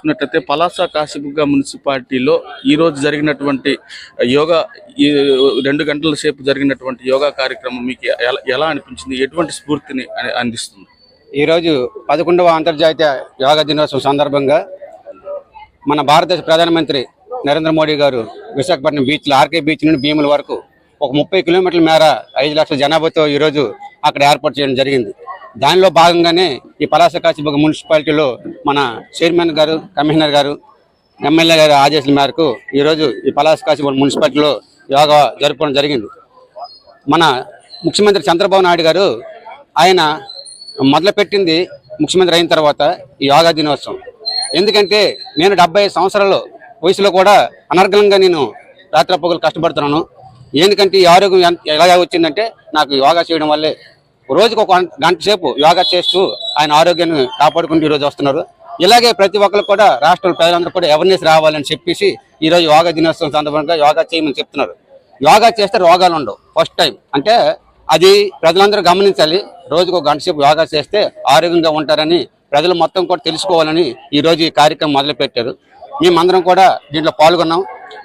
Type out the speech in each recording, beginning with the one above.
చూసుకున్నట్లయితే పలాస కాశీబుగ్గ మున్సిపాలిటీలో ఈరోజు జరిగినటువంటి యోగా ఈ రెండు గంటల సేపు జరిగినటువంటి యోగా కార్యక్రమం మీకు ఎలా- ఎలా అనిపించింది? ఎటువంటి స్ఫూర్తిని అందిస్తుంది? ఈరోజు పదకొండవ అంతర్జాతీయ యోగా దినోత్సవం సందర్భంగా మన భారతదేశ ప్రధానమంత్రి నరేంద్ర మోడీ గారు విశాఖపట్నం బీచ్లో ఆర్కే బీచ్ నుండి భీముల వరకు ఒక ముప్పై కిలోమీటర్ల మేర ఐదు లక్షల జనాభాతో ఈరోజు అక్కడ ఏర్పాటు చేయడం జరిగింది. దానిలో భాగంగానే ఈ పలాస మున్సిపాలిటీలో మన చైర్మన్ గారు కమిషనర్ గారు ఎమ్మెల్యే గారి ఆదేశాల మేరకు ఈరోజు ఈ పలాస మున్సిపాలిటీలో యోగా జరుపుకోవడం జరిగింది. మన ముఖ్యమంత్రి చంద్రబాబు నాయుడు గారు ఆయన మొదలుపెట్టింది ముఖ్యమంత్రి అయిన తర్వాత ఈ యోగా దినోత్సవం. ఎందుకంటే నేను డెబ్బై సంవత్సరాలు వయసులో కూడా అనర్గలంగా నేను రాత్రపగలు కష్టపడుతున్నాను. ఎందుకంటే ఈ ఆరోగ్యం ఎలా వచ్చిందంటే నాకు యోగా చేయడం వల్లే రోజుకు ఒక గంట- సేపు యోగా చేస్తూ ఆయన ఆరోగ్యాన్ని కాపాడుకుంటూ ఈరోజు వస్తున్నారు. ఇలాగే ప్రతి ఒక్కరు కూడా రాష్ట్రంలో ప్రజలందరూ కూడా అవేర్నెస్ రావాలని చెప్పేసి ఈరోజు యోగా దినోత్సవం సందర్భంగా యోగా చేయమని చెప్తున్నారు. యోగా చేస్తే రోగాలు ఉండవు ఫస్ట్ టైం. అంటే అది ప్రజలందరూ గమనించాలి. రోజుకు ఒక గంట సేపు యోగా చేస్తే ఆరోగ్యంగా ఉంటారని ప్రజలు మొత్తం కూడా తెలుసుకోవాలని ఈరోజు ఈ కార్యక్రమం మొదలుపెట్టారు. మేమందరం కూడా దీంట్లో పాల్గొన్నాం.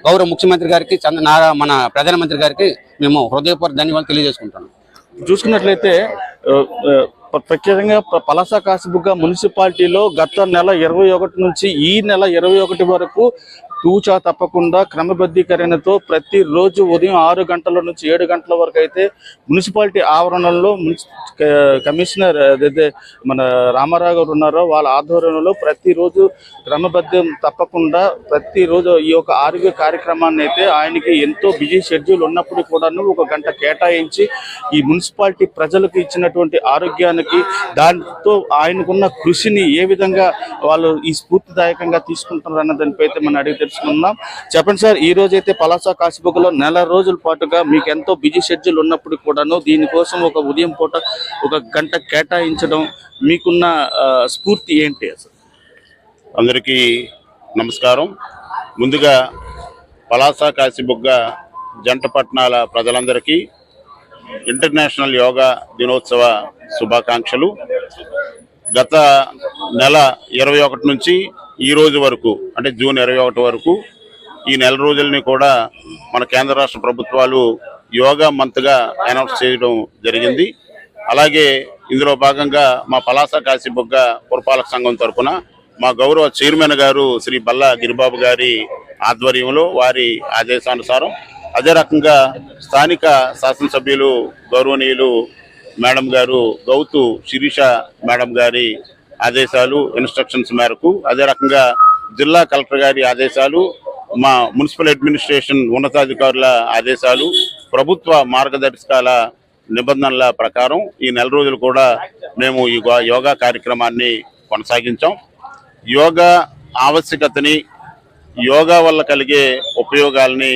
గౌరవ ముఖ్యమంత్రి గారికి చంద్ర నారా మన ప్రధానమంత్రి గారికి మేము హృదయపూర్వక ధన్యవాదాలు తెలియజేసుకుంటున్నాం. చూసుకున్నట్లయితే ప్రత్యేకంగా ప- పలాస కాసిబుగ్గ మున్సిపాలిటీలో గత నెల ఇరవై ఒకటి నుంచి ఈ నెల ఇరవై ఒకటి వరకు తూచా తప్పకుండా క్రమబద్ధీకరణతో ప్రతిరోజు ఉదయం ఆరు గంటల నుంచి ఏడు గంటల వరకు అయితే మున్సిపాలిటీ ఆవరణలో మున్సి- కమిషనర్ అదైతే మన రామారావు గారు ఉన్నారో వాళ్ళ ఆధ్వర్యంలో ప్రతిరోజు క్రమబద్ధం తప్పకుండా ప్రతిరోజు ఈ యొక్క ఆరోగ్య కార్యక్రమాన్ని అయితే ఆయనకి ఎంతో బిజీ షెడ్యూల్ ఉన్నప్పుడు కూడాను ఒక గంట కేటాయించి ఈ మున్సిపాలిటీ ప్రజలకు ఇచ్చినటువంటి ఆరోగ్యానికి దాంతో ఆయనకున్న కృషిని ఏ విధంగా వాళ్ళు ఈ స్ఫూర్తిదాయకంగా తీసుకుంటున్నారు అన్న దానిపై అయితే మనం అడిగి తెలుసుకుందాం. చెప్పండి సార్ ఈ రోజు అయితే పలాస కాశీబుగ్గలో నెల రోజుల పాటుగా మీకు ఎంతో బిజీ షెడ్యూల్ ఉన్నప్పుడు కూడాను దీనికోసం ఒక ఉదయం పూట ఒక గంట కేటాయించడం మీకున్న స్ఫూర్తి ఏంటి అసలు? అందరికీ నమస్కారం. ముందుగా పలాస కాశీబుగ్గ జంట పట్టణాల ప్రజలందరికీ ఇంటర్నేషనల్ యోగా దినోత్సవ శుభాకాంక్షలు. గత నెల ఇరవై ఒకటి నుంచి ఈ రోజు వరకు అంటే జూన్ ఇరవై ఒకటి వరకు ఈ నెల రోజుల్ని కూడా మన కేంద్ర రాష్ట్ర ప్రభుత్వాలు యోగా మంత్గా అనౌన్స్ చేయడం జరిగింది. అలాగే ఇందులో భాగంగా మా పలాస కాశీబుగ్గ పురపాలక సంఘం తరపున మా గౌరవ చైర్మన్ గారు శ్రీ బల్లా గిరిబాబు గారి ఆధ్వర్యంలో వారి ఆదేశానుసారం అదే రకంగా స్థానిక శాసనసభ్యులు గౌరవనీయులు మేడం గారు గౌతు శిరీష మేడం గారి ఆదేశాలు ఇన్స్ట్రక్షన్స్ మేరకు అదే రకంగా జిల్లా కలెక్టర్ గారి ఆదేశాలు మా మున్సిపల్ అడ్మినిస్ట్రేషన్ ఉన్నతాధికారుల ఆదేశాలు ప్రభుత్వ మార్గదర్శకాల నిబంధనల ప్రకారం ఈ నెల రోజులు కూడా మేము ఈ యోగా కార్యక్రమాన్ని కొనసాగించాం. యోగా ఆవశ్యకతని యోగా వల్ల కలిగే ఉపయోగాల్ని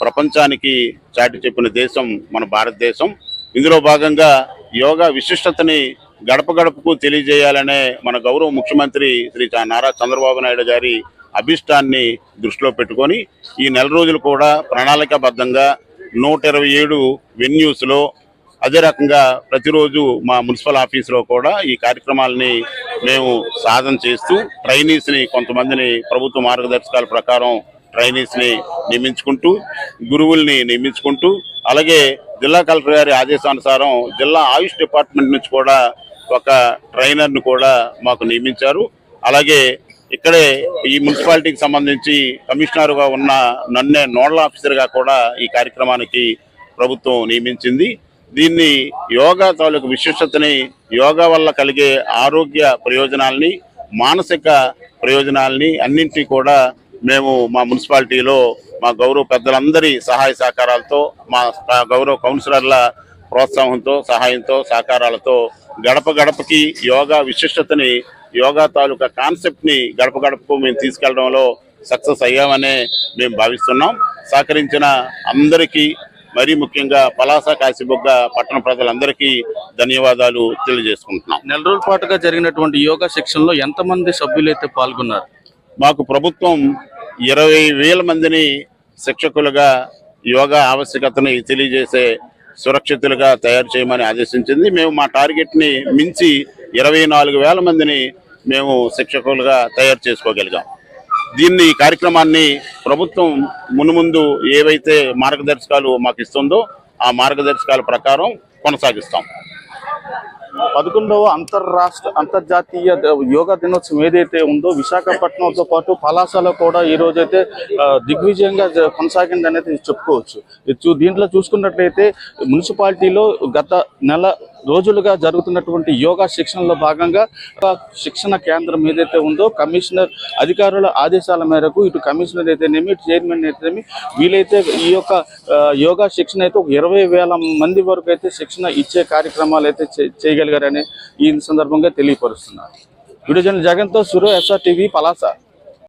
ప్రపంచానికి చాటి చెప్పిన దేశం మన భారతదేశం. ఇందులో భాగంగా యోగా విశిష్టతని గడప గడపకు తెలియజేయాలనే మన గౌరవ ముఖ్యమంత్రి శ్రీ నారా చంద్రబాబు నాయుడు గారి అభిష్టాన్ని దృష్టిలో పెట్టుకొని ఈ నెల రోజులు కూడా ప్రణాళికాబద్ధంగా నూట ఇరవై ఏడు వెన్యూస్లో అదే రకంగా ప్రతిరోజు మా మున్సిపల్ ఆఫీసులో కూడా ఈ కార్యక్రమాలని మేము సాధన చేస్తూ ట్రైనీస్ని కొంతమందిని ప్రభుత్వ మార్గదర్శకాల ప్రకారం ట్రైనీస్ని నియమించుకుంటూ గురువుల్ని నియమించుకుంటూ అలాగే జిల్లా కలెక్టర్ గారి ఆదేశానుసారం జిల్లా ఆయుష్ డిపార్ట్మెంట్ నుంచి కూడా ఒక ట్రైనర్ను కూడా మాకు నియమించారు. అలాగే ఇక్కడే ఈ మున్సిపాలిటీకి సంబంధించి కమిషనర్గా ఉన్న నన్నే నోడల్ ఆఫీసర్గా కూడా ఈ కార్యక్రమానికి ప్రభుత్వం నియమించింది. దీన్ని యోగా తాలూకు విశిష్టతని యోగా వల్ల కలిగే ఆరోగ్య ప్రయోజనాల్ని మానసిక ప్రయోజనాల్ని అన్నింటినీ కూడా మేము మా మున్సిపాలిటీలో మా గౌరవ పెద్దలందరి సహాయ సహకారాలతో మా గౌరవ కౌన్సిలర్ల ప్రోత్సాహంతో సహాయంతో సహకారాలతో గడప గడపకి యోగా విశిష్టతని యోగా తాలూకా కాన్సెప్ట్ని గడప గడపకు మేము తీసుకెళ్ళడంలో సక్సెస్ అయ్యామనే మేము భావిస్తున్నాం. సహకరించిన అందరికీ మరీ ముఖ్యంగా పలాస కాశీబొగ్గ పట్టణ ప్రజలందరికీ ధన్యవాదాలు తెలియజేసుకుంటున్నాం. నెల రోజుల పాటుగా జరిగినటువంటి యోగా సెక్షన్లో ఎంతమంది సభ్యులైతే పాల్గొన్నారు? మాకు ప్రభుత్వం ఇరవై వేల మందిని శిక్షకులుగా యోగా ఆవశ్యకతని తెలియజేసే సురక్షితులుగా తయారు చేయమని ఆదేశించింది. మేము మా టార్గెట్ని మించి ఇరవై నాలుగు వేల మందిని మేము శిక్షకులుగా తయారు చేసుకోగలిగాం. దీన్ని ఈ కార్యక్రమాన్ని ప్రభుత్వం మునుముందు ఏవైతే మార్గదర్శకాలు మాకు ఇస్తుందో ఆ మార్గదర్శకాల ప్రకారం కొనసాగిస్తాం. పదకొండవ అంతర్రాష్ట్ర అంతర్జాతీయ యోగా దినోత్సవం ఏదైతే ఉందో విశాఖపట్నంతో పాటు పలాసలో కూడా ఈ రోజైతే దిగ్విజయంగా కొనసాగింది అనేది చెప్పుకోవచ్చు. దీంట్లో చూసుకున్నట్లయితే మున్సిపాలిటీలో గత నెల రోజులుగా జరుగుతున్నటువంటి యోగా శిక్షణలో భాగంగా ఒక శిక్షణ కేంద్రం ఏదైతే ఉందో కమిషనర్ అధికారుల ఆదేశాల మేరకు ఇటు కమిషనర్ అయితేనేమి ఇటు చైర్మన్ అయితేనేమి వీలైతే ఈ యొక్క యోగా శిక్షణ అయితే ఒక ఇరవై వేల మంది వరకు అయితే శిక్షణ ఇచ్చే కార్యక్రమాలు అయితే చేయగలిగారని ఈ సందర్భంగా తెలియపరుస్తున్నారు. వీడియో జగన్తో సురో ఎస్ఆర్ టీవీ పలాస.